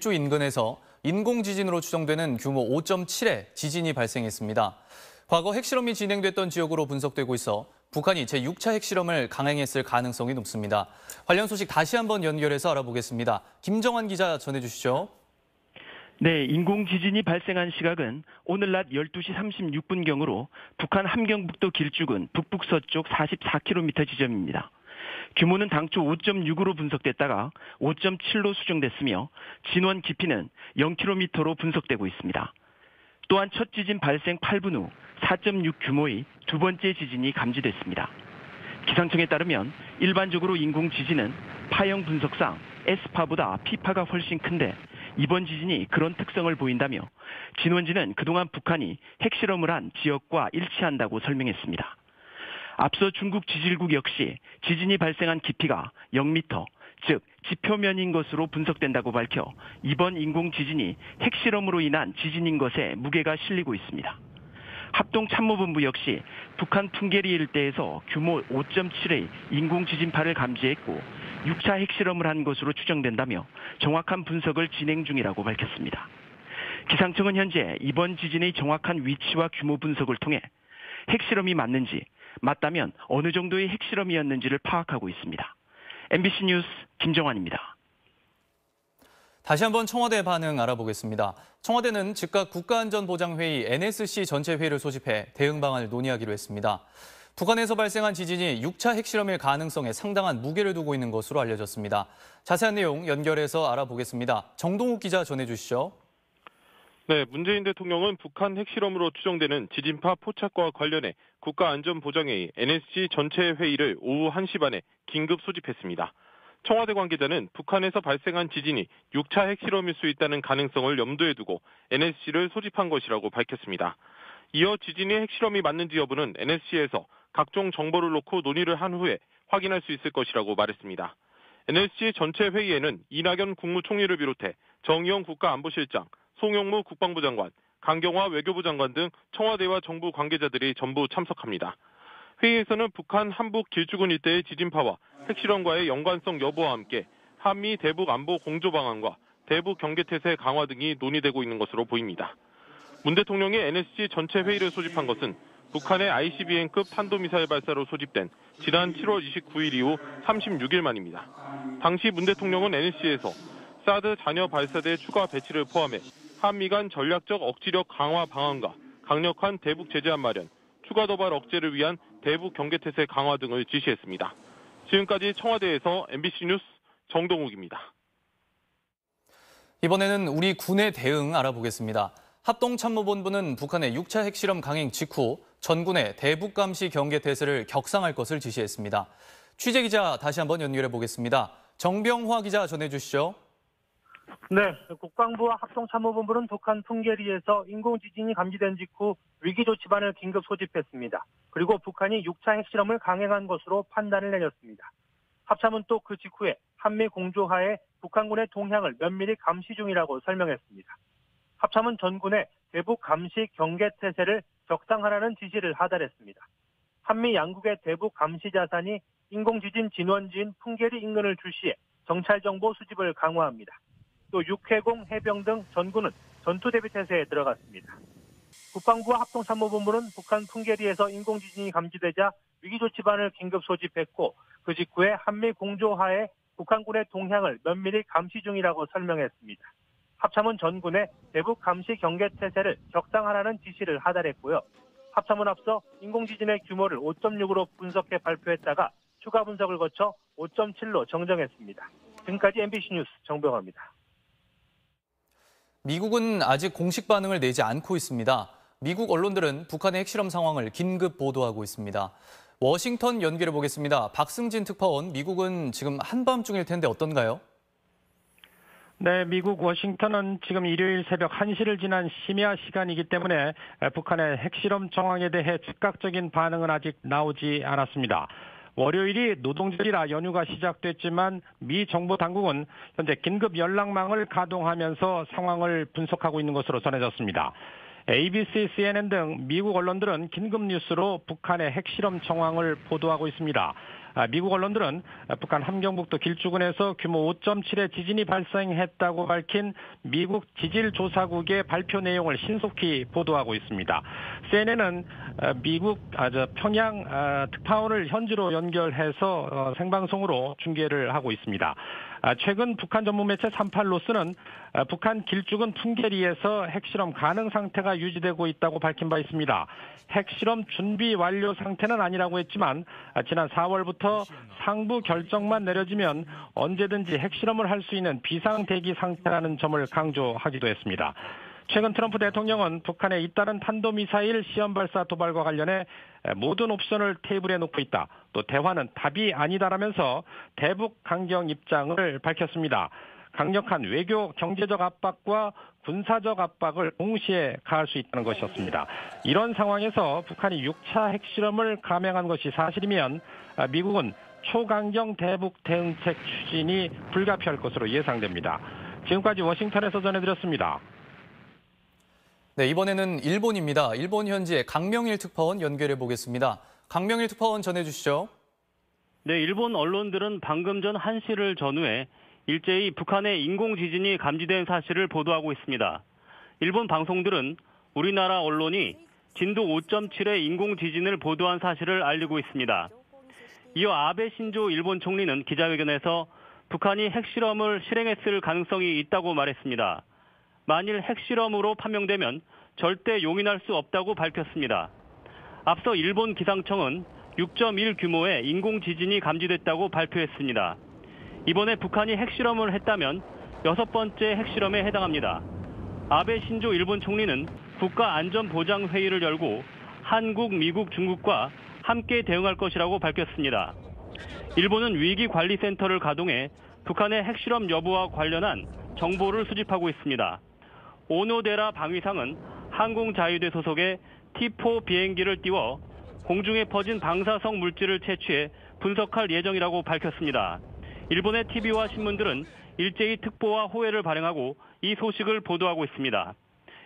주 인근에서 인공지진으로 추정되는 규모 5.7의 지진이 발생했습니다. 과거 핵실험이 진행됐던 지역으로 분석되고 있어 북한이 제6차 핵실험을 강행했을 가능성이 높습니다. 관련 소식 다시 한번 연결해서 알아보겠습니다. 김정환 기자 전해주시죠. 네, 인공지진이 발생한 시각은 오늘 낮 12시 36분경으로 북한 함경북도 길쭉은 북북서쪽 44km 지점입니다. 규모는 당초 5.6으로 분석됐다가 5.7로 수정됐으며 진원 깊이는 0km로 분석되고 있습니다. 또한 첫 지진 발생 8분 후 4.6 규모의 두 번째 지진이 감지됐습니다. 기상청에 따르면 일반적으로 인공 지진은 파형 분석상 S파보다 P파가 훨씬 큰데 이번 지진이 그런 특성을 보인다며 진원지는 그동안 북한이 핵실험을 한 지역과 일치한다고 설명했습니다. 앞서 중국 지질국 역시 지진이 발생한 깊이가 0m, 즉 지표면인 것으로 분석된다고 밝혀 이번 인공 지진이 핵실험으로 인한 지진인 것에 무게가 실리고 있습니다. 합동참모본부 역시 북한 풍계리 일대에서 규모 5.7의 인공 지진파를 감지했고 6차 핵실험을 한 것으로 추정된다며 정확한 분석을 진행 중이라고 밝혔습니다. 기상청은 현재 이번 지진의 정확한 위치와 규모 분석을 통해 핵실험이 맞는지 맞다면 어느 정도의 핵실험이었는지를 파악하고 있습니다. MBC 뉴스 김정환입니다. 다시 한번 청와대 반응 알아보겠습니다. 청와대는 즉각 국가안전보장회의 NSC 전체 회의를 소집해 대응 방안을 논의하기로 했습니다. 북한에서 발생한 지진이 6차 핵실험일 가능성에 상당한 무게를 두고 있는 것으로 알려졌습니다. 자세한 내용 연결해서 알아보겠습니다. 정동욱 기자 전해주시죠. 네, 문재인 대통령은 북한 핵실험으로 추정되는 지진파 포착과 관련해 국가안전보장회의 NSC 전체 회의를 오후 1시 반에 긴급 소집했습니다. 청와대 관계자는 북한에서 발생한 지진이 6차 핵실험일 수 있다는 가능성을 염두에 두고 NSC를 소집한 것이라고 밝혔습니다. 이어 지진이 핵실험이 맞는지 여부는 NSC에서 각종 정보를 놓고 논의를 한 후에 확인할 수 있을 것이라고 말했습니다. NSC 전체 회의에는 이낙연 국무총리를 비롯해 정의용 국가안보실장, 송영무 국방부 장관, 강경화 외교부 장관 등 청와대와 정부 관계자들이 전부 참석합니다. 회의에서는 북한 한북 길쭉은 일대의 지진파와 핵실험과의 연관성 여부와 함께 한미 대북 안보 공조 방안과 대북 경계태세 강화 등이 논의되고 있는 것으로 보입니다. 문 대통령이 NSC 전체 회의를 소집한 것은 북한의 ICBM급 탄도미사일 발사로 소집된 지난 7월 29일 이후 36일 만입니다. 당시 문 대통령은 NSC에서 사드 잔여 발사대 추가 배치를 포함해 한미 간 전략적 억지력 강화 방안과 강력한 대북 제재안 마련, 추가 도발 억제를 위한 대북 경계태세 강화 등을 지시했습니다. 지금까지 청와대에서 MBC 뉴스 정동욱입니다. 이번에는 우리 군의 대응 알아보겠습니다. 합동참모본부는 북한의 6차 핵실험 강행 직후 전군의 대북 감시 경계 태세를 격상할 것을 지시했습니다. 취재 기자 다시 한번 연결해 보겠습니다. 정병화 기자 전해 주시죠. 네, 국방부와 합동참모본부는 북한 풍계리에서 인공지진이 감지된 직후 위기조치반을 긴급 소집했습니다. 그리고 북한이 6차 핵실험을 강행한 것으로 판단을 내렸습니다. 합참은 또 그 직후에 한미 공조하에 북한군의 동향을 면밀히 감시 중이라고 설명했습니다. 합참은 전군의 대북 감시 경계 태세를 격상하라는 지시를 하달했습니다. 한미 양국의 대북 감시 자산이 인공지진 진원지인 풍계리 인근을 주시해 정찰 정보 수집을 강화합니다. 또 육해공, 해병 등 전군은 전투 대비 태세에 들어갔습니다. 국방부와 합동参謀본부는 북한 풍계리에서 인공지진이 감지되자 위기조치반을 긴급 소집했고 그 직후에 한미 공조하에 북한군의 동향을 면밀히 감시 중이라고 설명했습니다. 합참은 전군의 대북 감시 경계 태세를 격상하라는 지시를 하달했고요. 합참은 앞서 인공지진의 규모를 5.6으로 분석해 발표했다가 추가 분석을 거쳐 5.7로 정정했습니다. 지금까지 MBC 뉴스 정병화입니다. 미국은 아직 공식 반응을 내지 않고 있습니다. 미국 언론들은 북한의 핵실험 상황을 긴급 보도하고 있습니다. 워싱턴 연결해 보겠습니다. 박승진 특파원, 미국은 지금 한밤중일 텐데 어떤가요? 네, 미국 워싱턴은 지금 일요일 새벽 1시를 지난 심야 시간이기 때문에 북한의 핵실험 정황에 대해 즉각적인 반응은 아직 나오지 않았습니다. 월요일이 노동절이라 연휴가 시작됐지만 미 정부 당국은 현재 긴급 연락망을 가동하면서 상황을 분석하고 있는 것으로 전해졌습니다. ABC, CNN 등 미국 언론들은 긴급 뉴스로 북한의 핵실험 정황을 보도하고 있습니다. 아, 미국 언론들은 북한 함경북도 길주군에서 규모 5.7의 지진이 발생했다고 밝힌 미국 지질조사국의 발표 내용을 신속히 보도하고 있습니다. CNN은 미국 아, 저 평양 아, 특파원을 현지로 연결해서 어, 생방송으로 중계를 하고 있습니다. 아, 최근 북한 전문 매체 38로스는 아, 북한 길쭉은 풍계리에서 핵실험 가능 상태가 유지되고 있다고 밝힌 바 있습니다. 핵실험 준비 완료 상태는 아니라고 했지만 아, 지난 4월부터 상부 결정만 내려지면 언제든지 핵실험을 할 수 있는 비상 대기 상태라는 점을 강조하기도 했습니다. 최근 트럼프 대통령은 북한의 잇따른 탄도미사일 시험 발사 도발과 관련해 모든 옵션을 테이블에 놓고 있다. 또 대화는 답이 아니다라면서 대북 강경 입장을 밝혔습니다. 강력한 외교 경제적 압박과 군사적 압박을 동시에 가할 수 있다는 것이었습니다. 이런 상황에서 북한이 6차 핵실험을 감행한 것이 사실이면 미국은 초강경 대북 대응책 추진이 불가피할 것으로 예상됩니다. 지금까지 워싱턴에서 전해드렸습니다. 네, 이번에는 일본입니다. 일본 현지의 강명일 특파원 연결해 보겠습니다. 강명일 특파원 전해주시죠. 네, 일본 언론들은 방금 전 1시를 전후해 일제히 북한의 인공 지진이 감지된 사실을 보도하고 있습니다. 일본 방송들은 우리나라 언론이 진도 5.7의 인공 지진을 보도한 사실을 알리고 있습니다. 이어 아베 신조 일본 총리는 기자회견에서 북한이 핵실험을 실행했을 가능성이 있다고 말했습니다. 만일 핵실험으로 판명되면 절대 용인할 수 없다고 밝혔습니다. 앞서 일본 기상청은 6.1 규모의 인공 지진이 감지됐다고 발표했습니다. 이번에 북한이 핵실험을 했다면 여섯 번째 핵실험에 해당합니다. 아베 신조 일본 총리는 국가안전보장회의를 열고 한국, 미국, 중국과 함께 대응할 것이라고 밝혔습니다. 일본은 위기관리센터를 가동해 북한의 핵실험 여부와 관련한 정보를 수집하고 있습니다. 오노데라 방위상은 항공자유대 소속의 T4 비행기를 띄워 공중에 퍼진 방사성 물질을 채취해 분석할 예정이라고 밝혔습니다. 일본의 TV와 신문들은 일제히 특보와 호해를 발행하고 이 소식을 보도하고 있습니다.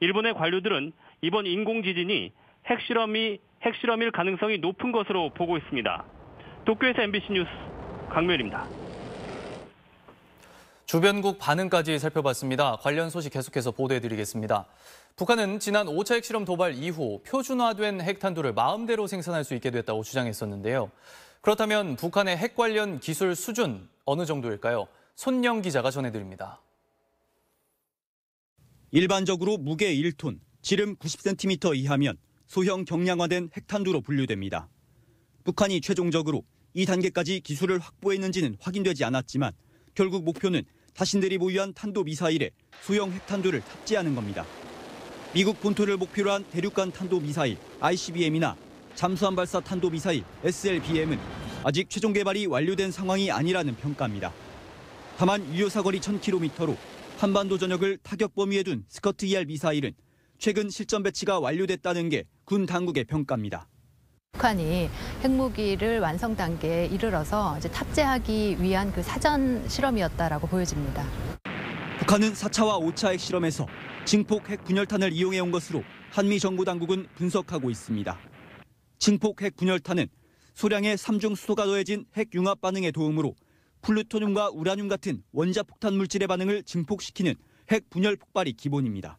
일본의 관료들은 이번 인공지진이 핵실험이 핵실험일 가능성이 높은 것으로 보고 있습니다. 도쿄에서 MBC 뉴스 강멸입니다. 주변국 반응까지 살펴봤습니다. 관련 소식 계속해서 보도해드리겠습니다. 북한은 지난 5차 핵실험 도발 이후 표준화된 핵탄두를 마음대로 생산할 수 있게 됐다고 주장했었는데요. 그렇다면 북한의 핵 관련 기술 수준 어느 정도일까요? 손영 기자가 전해드립니다. 일반적으로 무게 1톤, 지름 90cm 이하면 소형 경량화된 핵탄두로 분류됩니다. 북한이 최종적으로 이 단계까지 기술을 확보했는지는 확인되지 않았지만 결국 목표는 자신들이 보유한 탄도 미사일에 소형 핵탄두를 탑재하는 겁니다. 미국 본토를 목표로 한 대륙간 탄도 미사일 ICBM이나 잠수함 발사 탄도 미사일 SLBM은 아직 최종 개발이 완료된 상황이 아니라는 평가입니다. 다만 유효 사거리 1000km로 한반도 전역을 타격 범위에 둔 스커트 ER 미사일은 최근 실전 배치가 완료됐다는 게 군 당국의 평가입니다. 북한이 핵무기를 완성 단계에 이르러서 이제 탑재하기 위한 그 사전 실험이었다라고 보여집니다. 북한은 4차와 5차 핵 실험에서 증폭 핵 분열탄을 이용해 온 것으로 한미 정부 당국은 분석하고 있습니다. 증폭 핵 분열탄은 소량의 삼중 수소가 더해진 핵 융합 반응의 도움으로 플루토늄과 우라늄 같은 원자 폭탄 물질의 반응을 증폭시키는 핵 분열 폭발이 기본입니다.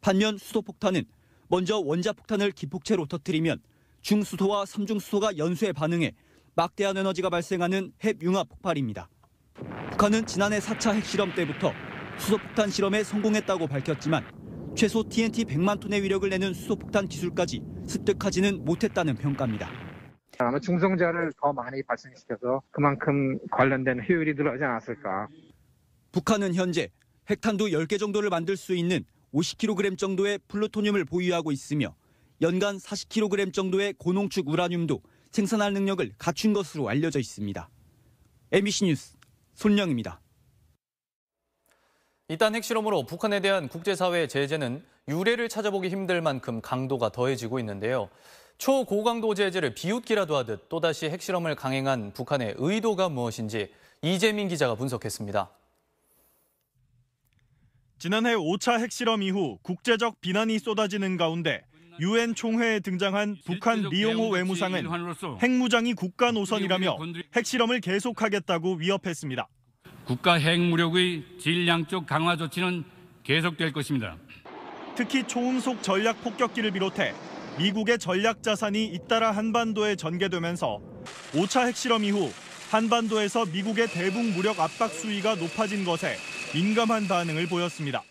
반면 수소 폭탄은 먼저 원자 폭탄을 기폭체로 터뜨리면 중수소와 삼중수소가 연쇄 반응해 막대한 에너지가 발생하는 핵 융합 폭발입니다. 북한은 지난해 4차 핵실험 때부터 수소폭탄 실험에 성공했다고 밝혔지만 최소 TNT 100만 톤의 위력을 내는 수소폭탄 기술까지 습득하지는 못했다는 평가입니다. 아마 중성자를 더 많이 발생시켜서 그만큼 관련된 효율이 늘어나지 않았을까. 북한은 현재 핵탄두 10개 정도를 만들 수 있는 50kg 정도의 플루토늄을 보유하고 있으며 연간 40kg 정도의 고농축 우라늄도 생산할 능력을 갖춘 것으로 알려져 있습니다. MBC 뉴스 손영입니다. 이딴 핵실험으로 북한에 대한 국제사회의 제재는 유례를 찾아보기 힘들 만큼 강도가 더해지고 있는데요. 초고강도 제재를 비웃기라도 하듯 또다시 핵실험을 강행한 북한의 의도가 무엇인지 이재민 기자가 분석했습니다. 지난해 5차 핵실험 이후 국제적 비난이 쏟아지는 가운데 유엔 총회에 등장한 북한 리용호 외무상은 핵무장이 국가 노선이라며 핵실험을 계속하겠다고 위협했습니다. 국가 핵무력의 질량적 강화 조치는 계속될 것입니다. 특히 초음속 전략 폭격기를 비롯해 미국의 전략 자산이 잇따라 한반도에 전개되면서 5차 핵실험 이후 한반도에서 미국의 대북 무력 압박 수위가 높아진 것에 민감한 반응을 보였습니다.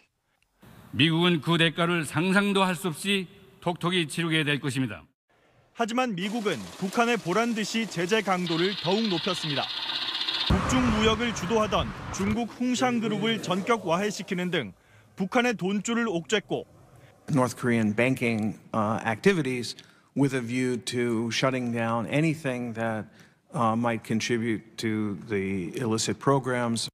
미국은 그 대가를 상상도 할 수 없이 톡톡히 치르게 될 것입니다. 하지만 미국은 북한에 보란 듯이 제재 강도를 더욱 높였습니다. 북중 무역을 주도하던 중국 홍샹 그룹을 전격 와해시키는 등 북한의 돈줄을 옥죄고 North Korean banking uh, activities with a view to shutting down anything that uh, might contribute to the illicit programs.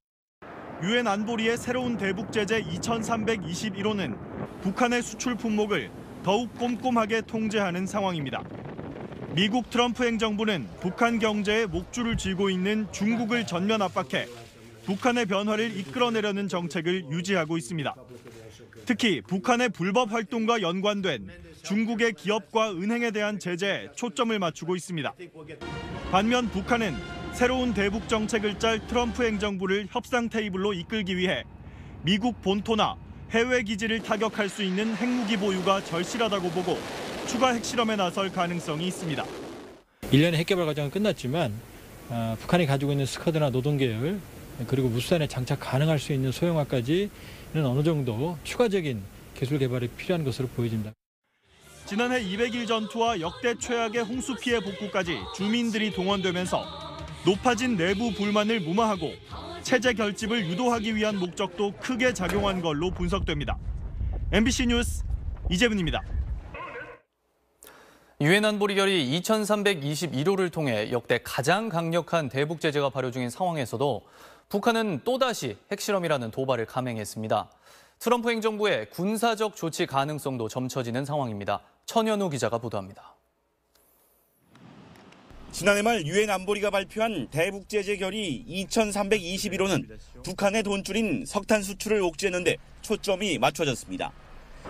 유엔 안보리의 새로운 대북 제재 2321호는 북한의 수출 품목을 더욱 꼼꼼하게 통제하는 상황입니다. 미국 트럼프 행정부는 북한 경제에 목줄을 쥐고 있는 중국을 전면 압박해 북한의 변화를 이끌어내려는 정책을 유지하고 있습니다. 특히 북한의 불법 활동과 연관된 중국의 기업과 은행에 대한 제재에 초점을 맞추고 있습니다. 반면 북한은 새로운 대북 정책을 짤 트럼프 행정부를 협상 테이블로 이끌기 위해 미국 본토나 해외 기지를 타격할 수 있는 핵무기 보유가 절실하다고 보고 추가 핵실험에 나설 가능성이 있습니다. 일련의 핵개발 과정은 끝났지만 어, 북한이 가지고 있는 스커드나 노동 계열 그리고 무수단에 장착 가능할 수 있는 소형화까지는 어느 정도 추가적인 기술 개발이 필요한 것으로 보여집니다. 지난해 200일 전투와 역대 최악의 홍수 피해 복구까지 주민들이 동원되면서 높아진 내부 불만을 무마하고 체제 결집을 유도하기 위한 목적도 크게 작용한 걸로 분석됩니다. MBC 뉴스 이재분입니다. 유엔 안보리결이 2321호를 통해 역대 가장 강력한 대북 제재가 발효 중인 상황에서도 북한은 또다시 핵실험이라는 도발을 감행했습니다. 트럼프 행정부의 군사적 조치 가능성도 점쳐지는 상황입니다. 천현우 기자가 보도합니다. 지난해 말 유엔 안보리가 발표한 대북 제재 결의 2321호는 북한의 돈줄인 석탄 수출을 옥죄는데 초점이 맞춰졌습니다.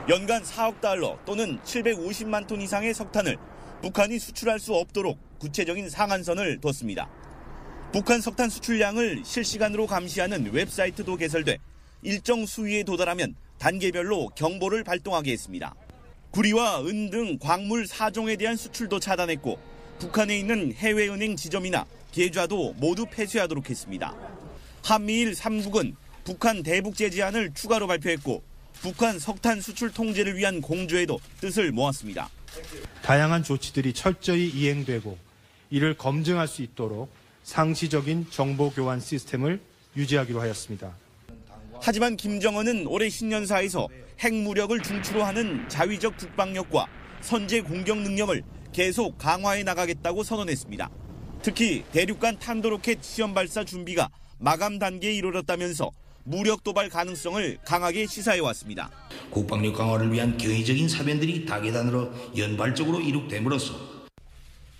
연간 4억 달러 또는 750만 톤 이상의 석탄을 북한이 수출할 수 없도록 구체적인 상한선을 뒀습니다. 북한 석탄 수출량을 실시간으로 감시하는 웹사이트도 개설돼 일정 수위에 도달하면 단계별로 경보를 발동하게 했습니다. 구리와 은 등 광물 4종에 대한 수출도 차단했고 북한에 있는 해외은행 지점이나 계좌도 모두 폐쇄하도록 했습니다. 한미일 3국은 북한 대북 제재안을 추가로 발표했고 북한 석탄 수출 통제를 위한 공조에도 뜻을 모았습니다. 다양한 조치들이 철저히 이행되고 이를 검증할 수 있도록 상시적인 정보 교환 시스템을 유지하기로 하였습니다. 하지만 김정은은 올해 신년사에서 핵무력을 중추로 하는 자위적 국방력과 선제 공격 능력을 계속 강화해 나가겠다고 선언했습니다. 특히 대륙간 탄도로켓 시험 발사 준비가 마감 단계에 이르렀다면서 무력 도발 가능성을 강하게 시사해 왔습니다. 국방력 강화를 위한 경이적인 사변들이 다계단으로 연발적으로 이룩됨으로써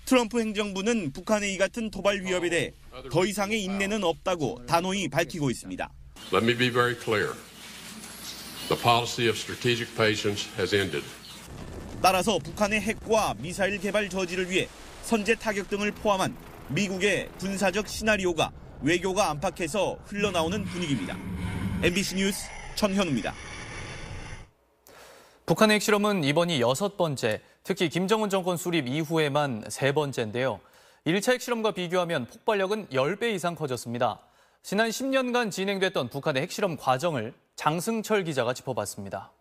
트럼프 행정부는 북한의 이 같은 도발 위협에 대해 더 이상의 인내는 없다고 단호히 밝히고 있습니다. Let me be very clear. The policy of strategic patience has ended. 따라서 북한의 핵과 미사일 개발 저지를 위해 선제 타격 등을 포함한 미국의 군사적 시나리오가 외교가 안팎에서 흘러나오는 분위기입니다. MBC 뉴스 천현우입니다. 북한의 핵실험은 이번이 여섯 번째, 특히 김정은 정권 수립 이후에만 세 번째인데요. 1차 핵실험과 비교하면 폭발력은 10배 이상 커졌습니다. 지난 10년간 진행됐던 북한의 핵실험 과정을 장승철 기자가 짚어봤습니다.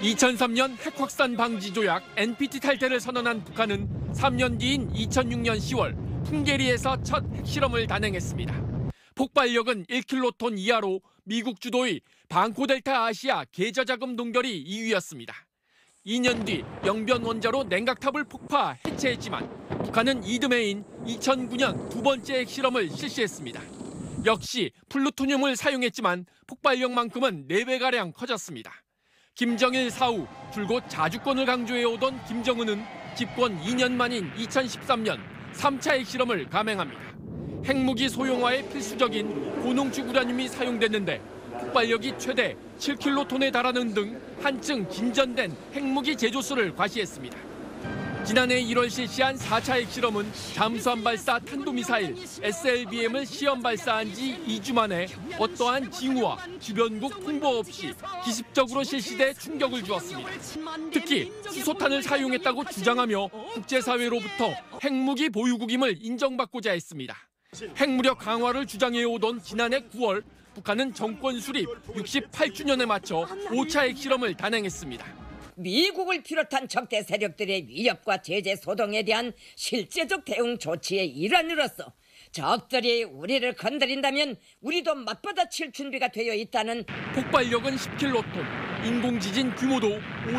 2003년 핵 확산 방지 조약 NPT 탈퇴를 선언한 북한은 3년 뒤인 2006년 10월 풍계리에서 첫 핵실험을 단행했습니다. 폭발력은 1킬로톤 이하로 미국 주도의 방코델타 아시아 계좌자금 동결이 2위였습니다. 2년 뒤 영변 원자로 냉각탑을 폭파 해체했지만 북한은 이듬해인 2009년 두 번째 핵실험을 실시했습니다. 역시 플루토늄을 사용했지만 폭발력만큼은 4배가량 커졌습니다. 김정일 사후 줄곧 자주권을 강조해오던 김정은은 집권 2년 만인 2013년 3차 핵실험을 감행합니다. 핵무기 소형화에 필수적인 고농축 우라늄이 사용됐는데 폭발력이 최대 7킬로톤에 달하는 등 한층 진전된 핵무기 제조수를 과시했습니다. 지난해 1월 실시한 4차 핵실험은 잠수함 발사 탄도미사일 SLBM을 시험 발사한 지 2주 만에 어떠한 징후와 주변국 홍보 없이 기습적으로 실시돼 충격을 주었습니다. 특히 수소탄을 사용했다고 주장하며 국제사회로부터 핵무기 보유국임을 인정받고자 했습니다. 핵무력 강화를 주장해오던 지난해 9월 북한은 정권 수립 68주년에 맞춰 5차 핵실험을 단행했습니다. 미국을 비롯한 적대 세력들의 위협과 제재 소동에 대한 실제적 대응 조치의 일환으로서 적들이 우리를 건드린다면 우리도 맞받아칠 준비가 되어 있다는 폭발력은 10킬로톤, 인공지진 규모도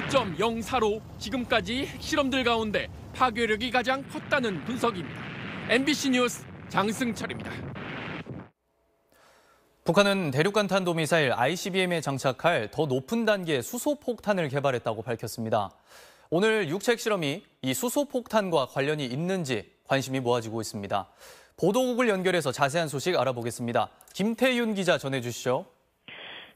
5.04로 지금까지 핵실험들 가운데 파괴력이 가장 컸다는 분석입니다. MBC 뉴스 장승철입니다. 북한은 대륙간 탄도미사일 ICBM에 장착할 더 높은 단계의 수소폭탄을 개발했다고 밝혔습니다. 오늘 육체 핵실험이 이 수소폭탄과 관련이 있는지 관심이 모아지고 있습니다. 보도국을 연결해서 자세한 소식 알아보겠습니다. 김태윤 기자 전해주시죠.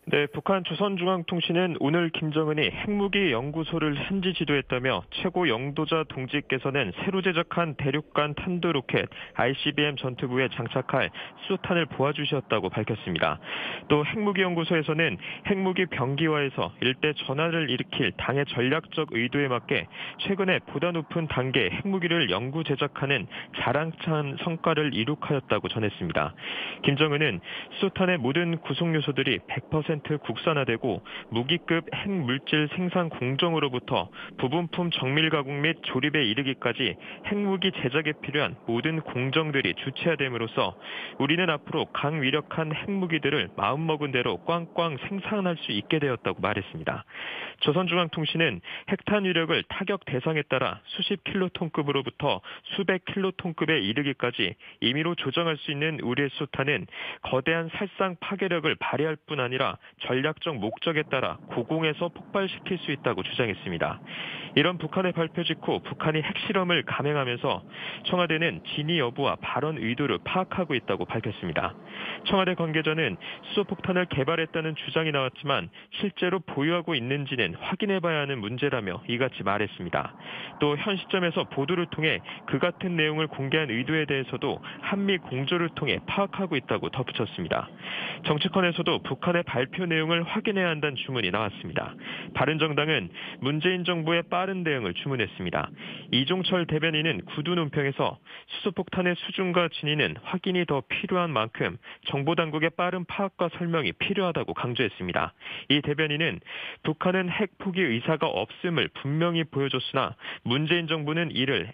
네, 북한 조선중앙통신은 오늘 김정은이 핵무기 연구소를 현지 지도했다며 최고 영도자 동지께서는 새로 제작한 대륙간 탄도 로켓 ICBM 전투부에 장착할 수탄을 보아주셨다고 밝혔습니다. 또 핵무기 연구소에서는 핵무기 병기화에서 일대 전환을 일으킬 당의 전략적 의도에 맞게 최근에 보다 높은 단계 핵무기를 연구 제작하는 자랑찬 성과를 이룩하였다고 전했습니다. 김정은은 수탄의 모든 구성 요소들이 100% 국산화되고 무기급 핵물질 생산 공정으로부터 부분품 정밀 가공 및 조립에 이르기까지 핵무기 제작에 필요한 모든 공정들이 주체화됨으로써 우리는 앞으로 강위력한 핵무기들을 마음먹은 대로 꽝꽝 생산할 수 있게 되었다고 말했습니다. 조선중앙통신은 핵탄 위력을 타격 대상에 따라 수십 킬로톤급으로부터 수백 킬로톤급에 이르기까지 임의로 조정할 수 있는 우리의 수탄은 거대한 살상 파괴력을 발휘할 뿐 아니라 전략적 목적에 따라 고공에서 폭발시킬 수 있다고 주장했습니다. 이런 북한의 발표 직후 북한이 핵실험을 감행하면서 청와대는 진위 여부와 발언 의도를 파악하고 있다고 밝혔습니다. 청와대 관계자는 수소폭탄을 개발했다는 주장이 나왔지만 실제로 보유하고 있는지는 확인해봐야 하는 문제라며 이같이 말했습니다. 또 현 시점에서 보도를 통해 그 같은 내용을 공개한 의도에 대해서도 한미 공조를 통해 파악하고 있다고 덧붙였습니다. 정치권에서도 북한의 발표 내용을 확인해야 한다는 주문이 나왔습니다. 바른정당은 문재인 정부의 빠른 대응을 주문했습니다. 이종철 대변인은 구두 논평에서 수소폭탄의 수준과 진위는 확인이 더 필요한 만큼 정보당국의 빠른 파악과 설명이 필요하다고 강조했습니다. 이 대변인은 북한은 핵 포기 의사가 없음을 분명히 보여줬으나 문재인 정부는 이를